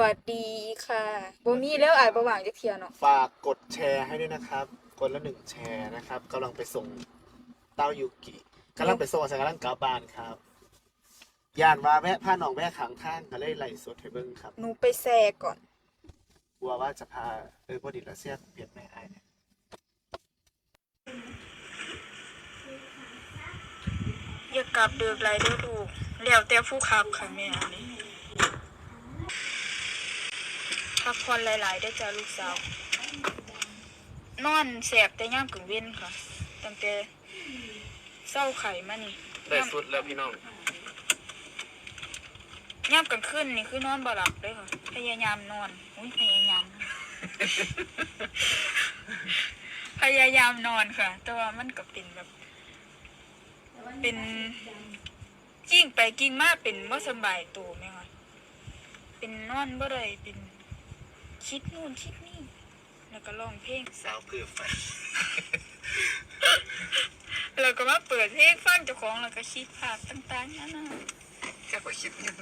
วัสดีค่ะบ่มีแล้วอ่านประว่างจักเที่ยเนาะฝากกดแชร์ให้ด้วยนะครับคนละหนึ่งแชร์นะครับกำลังไปส่งเต้ายูกิกำลังไปส่งสังกัดกลับบ้านครับย่านว่าแวะพาหนองแวะขังท่านก็เลยไล่สดให้เบิ่งครับหนูไปแซ่ก่อนกลัวว่าจะพาเออพอดีละเสียเปลี่ยนแม่ไอ้ายเนี่ยอย่ากลับดึกไรเด้อลูกแล้วแต่ผู้ขับค่ะแม่อันนี้ พักผ่อนหลายๆได้อจ้าลูกสาว นอนแสบแต่ย่ามกึ่งเว้นค่ะ ตั้งแต่เศร้าไข่มานี่ได้สุดแล้วพี่น้องย่ามกลางคืนนี่คือนอนบ่หลับเลยค่ะ พยายามนอน อุ้ยพยายาม พยายามนอนค่ะ แต่ว่ามันก็เป็นแบบ เป็นกิ้งไปกิ้งมาเป็นว่าสำบายตัวไหมคะเป็นนอนบ่ได้เป็น คิดนู่นคิดนี่ แล้วก็ร้องเพลง สาวเพื่อไฟแล้วก็มาเปิดเพลงฟังเจ้าของแล้วก็คิดภาพต่างๆนั่นน่ะแค่ไปคิดเนี่ย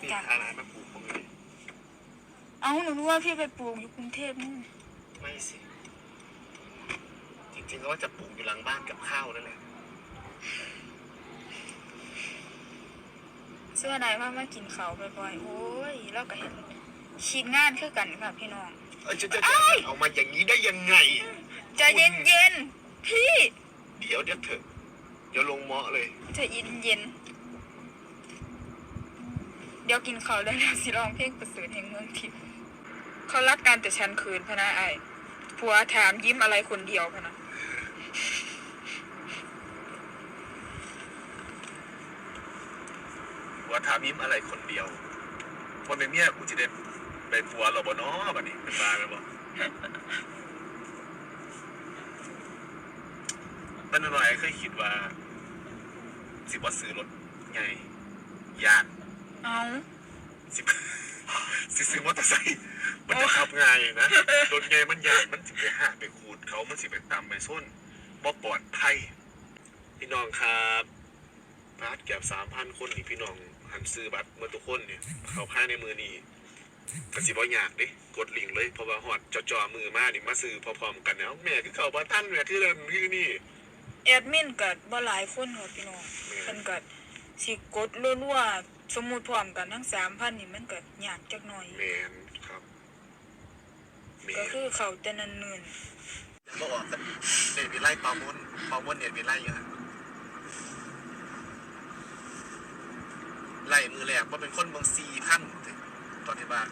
นี่อะไรมาปลูกตรงนี้เอาหนูรู้ว่าพี่ไปปลูกอยู่กรุงเทพนู่นไม่สิ จริงๆก็ว่าจะปลูกอยู่หลังบ้านกับข้าวนั่นแหละเสื้อในว่ามากินเขาวบ่อยๆโอ้ยแล้วก็เห็น ชีดงานคือกันค่ะพี่น้อง เออจะจะจะเอามาอย่างนี้ได้ยังไง ใจะเย็นๆพี่เดี๋ยวเดี๋ยวเถอะเดี๋ยวลงเมาะเลย ใจะเย็นๆเดี๋ยวกินข้าวแล้วแล้วสิร้องเพลงประเสริฐแห่งเมืองทิพย์เขารักกันแต่ฉันคืนพะนะไอ้ายผัวถามยิ้มอะไรคนเดียวพะนะว่าถามยิ้มอะไรคนเดียวคนเป็นเมียกูจะได้ ไปผัวเราบ่เนาะบัดนี้เป็นมาไหมบ่มันหน่อยเคยคิดว่า สิบ่ซื้อรถไงยานเอาสิบสิซื้อมอเตอร์ไซค์มันจะขับง่ายนะรถไงมันยานมันสิไปหาไปขูดเขามันสิไปตามไปส้นบ่ปลอดภัยพี่น้องครับบาทเก็บสามพันคนนี่พี่น้องหันซื้อบัตรเมื่อทุกคนเนี่ยเขาพายในมือนี้ ก็สิบ่ยากเด้กดลิงก์เลยเพราะว่าฮอดจอๆมือมานี่มาซื้อพร้อมๆกันแล้วแม่คือเขาบ่ทันแม่คือเดินคือนี่แอดมินก็บ่หลายคนค่ะพี่น้องเพิ่นก็สิกดรัวๆสมมุติพร้อมกันทั้ง3,000นี่มันก็ยากจักหน่อยแมนครับแมก็นคือเขาแต่นันนื่นก็ออกกันเน็ตมีไล่ปลามุนปลามุนเน็ตมีไล่อยู่ฮะไล่มือแรกว่าเป็นคนเมืองซีพัน ตอนที่บ้าน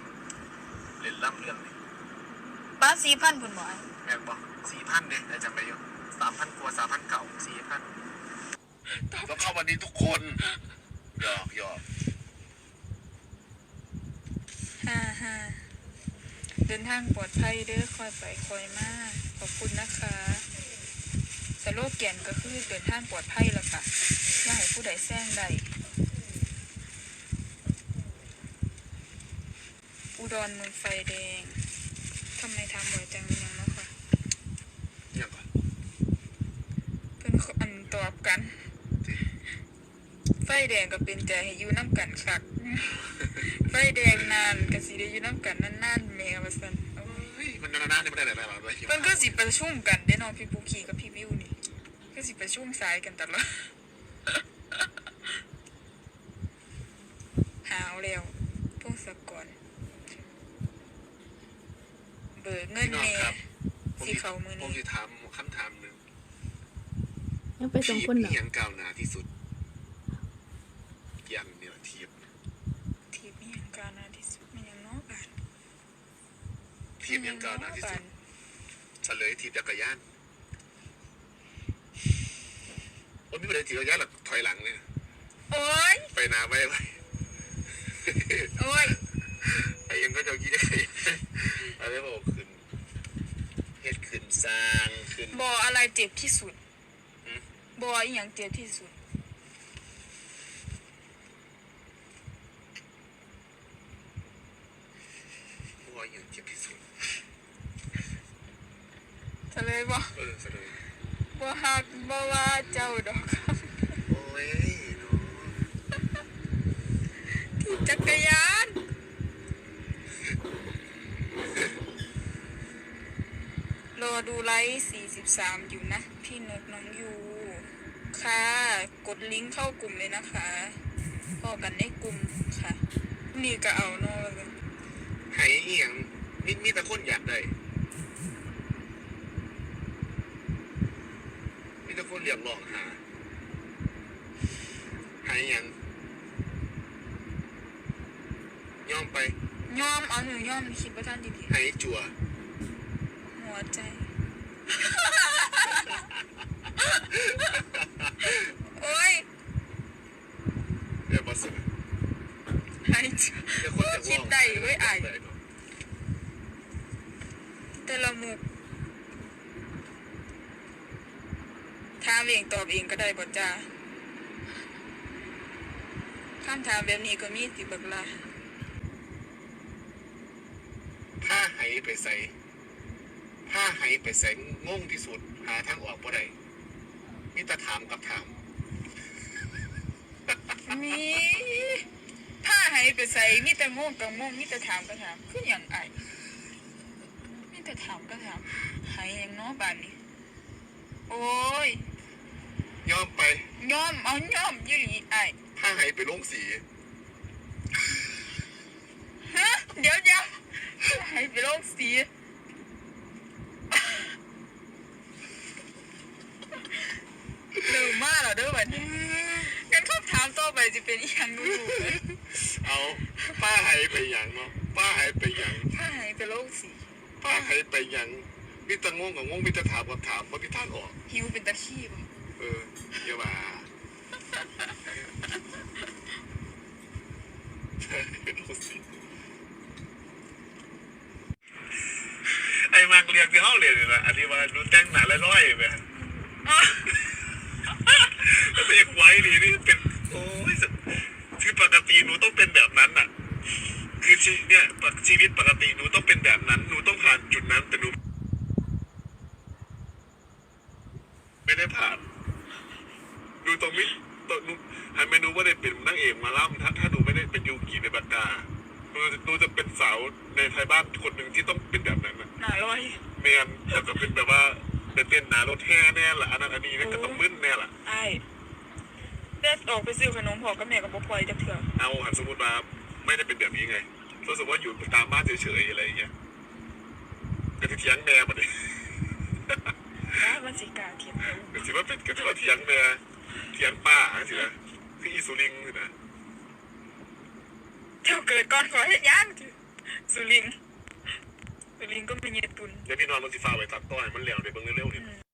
เล่นล่ำเรื่องนี่ป้า4,000เพิ่นบ่อ้ายแม่งบอกสี่พันเนี่ยได้จำได้อยู่สามพันกว่าสามพันเก่าสี่พันต้องเข้าวันนี้ทุกคนหยอกหยอกฮ่าฮ่าเดินทางปลอดภัยเด้อคอยไปคอยมาขอบคุณนะคะสโลแกนก็คือเดินทางปลอดภัยแล้วค่ะอย่าให้ผู้ใดแซงใด อุดรเมืองไฟแดงทำไมทำบ่อยจังยังเนาะค่ะยังก่อนเพิ่นอันตอบกัน ไฟแดงก็เป็นใจให้อยู่น้ำกันคัก ไฟแดงนานก็สิได้อยู่น้ำกันนานๆแม่ว่าซั่นเอาเฮ้ยมันนานๆนี่ไม่ได้อะไรมาเลยเพิ่นก็สิประชุมกันเด้เนาะพี่ปูคีกับพี่วิวนี่ก็สิประชุมสายกันตลอดหาวแล้วพงศกร เบิกเงินพี่น้องแม่ครับ ผมสิเขามือผมนี้จะถามคำถามหนึ่งยังไปสองคนเหรอทีมยังก้าวหน้าที่สุดยันเนี่ยทีมทีมยังการนาที่สุดมันยังเน้อบานทีมยังก้าวหน้าที่สุดเฉลยทีมจักรยานโอ้ยไม่เป็นไรทีมจักรยานหรอกถอยหลังเลยโอ้ยไปหนาไว้ไว้โอ้ย ไอ้ยังก็จะยี่ได้อะไรบอกขึ้นเฮ็ดขึ้นสร้างขึ้นบออะไรเจ็บที่สุดหืมบออีหยังเจ็บที่สุด บัวอย่างเจ็บที่สุดทะเลบอเออเสนอบ่ฮักบ่ว่าเจ้าดอกครับโอ้ยเนาะที่จักรยาน รอดูไลฟ์43 อยู่นะ พี่นกน้องยูค่ะ กดลิงก์เข้ากลุ่มเลยนะคะพอกันในกลุ่มค่ะ นี่ก็เอาเนอะหายเอียงมีมีแต่คนอยากได้มีแต่คนเรียกร้องหาหายเอียงยอมไป ยอมเอาหนูยอมคิดว่าท่านดีหายจั่วๆ หัวใจ โอ้ยเรียกว่าสิหายใจเดี๋ยวคนจะคิดได้เว้ยไอายแต่ละมุกถามเองตอบเองก็ได้บ่จ้าคำถามแบบนี้ก็มีสิบักลาผ้าไหไปใส่ ผ้าไหไปใส่งงที่สุด หาทางออกบ่ได้มีแต่ถามกับถาม มีถ้าให้ไปใส่มีแต่งงกับงงมีแต่ถามก็ถามคืออย่างไอมีแต่ถามก็ถามหายอย่างเน้อบานนี้ โอ้ยยอมไปยอมเอายอมยี่หลีไอผ้าไหไปลงสีฮะเดี๋ยวเดี๋ยวให้ไปลงสีเร็วมากเหรอเด้อ บัดนี้งั้นคำถามต่อไปจะเป็นอีหยังดูดูเลยเอาป้าไหไปหยังเนาะป้าไหไปหยังถ้าให้ไปลงสีป้าไหไปหยังมีแต่งงกับงงมีแต่ถามกับถามบ่มีทางออกหิวเป็นตะขี้บ่เอออย่ามาลงสีไอ้มากเรียกที่ห้องเรียนนี่แหละอันนี้ว่าดูแต่งหนาละร้อยๆไป แล้วเป็นไว้ดีนี่เป็นโอ้ยคือปกติหนูต้องเป็นแบบนั้นน่ะ คือชีเนี่ยชีวิตปกติหนูต้องเป็นแบบนั้นหนูต้องผ่านจุดนั้นแต่หนูไม่ได้ผ่านหนูต้องมิตหนูหันไปหนูว่าได้เป็นนางเอกมาล่ำถ้าถ้าหนูไม่ได้เป็นยูกิในบรรดาหนูจะหนูจะเป็นสาวในไทยบ้านคนหนึ่งที่ต้องเป็นแบบนั้นนะหนาลอยเมียนแต่จะเป็นแบบว่าเป็นเต้นหนารถแห่แน่ละอันนั้นอันนี้นะก็ต้องมึนแน่ละไอ้ เด็ดออกไปซื้อขนมพอกับแม่กับบ่ปล่อยจักเถื่อเอาหันสมมติว่าไม่ได้เป็นแบบนี้ไงรู้สึกว่าอยู่ตามบ้านเฉยๆอะไรอย่างเงี้ยก็จะเถียงแม่มาดินะมันสิกล้าเทียบเร็วก็ถือว่าเป็นก็ถือว่าเถียงแม่เถียงป้าสินะคืออีสุลิงสินะเจ้าเกิดก่อนขอเฮ็ดหยังติสุรินทร์สุรินทร์ก็มีเยตุนเดี๋ยวพี่นอนมันสิฟ้าไว้ตัดต้อยมันเหลวเดี๋ยวเบิ่งเร็วๆนี่อืม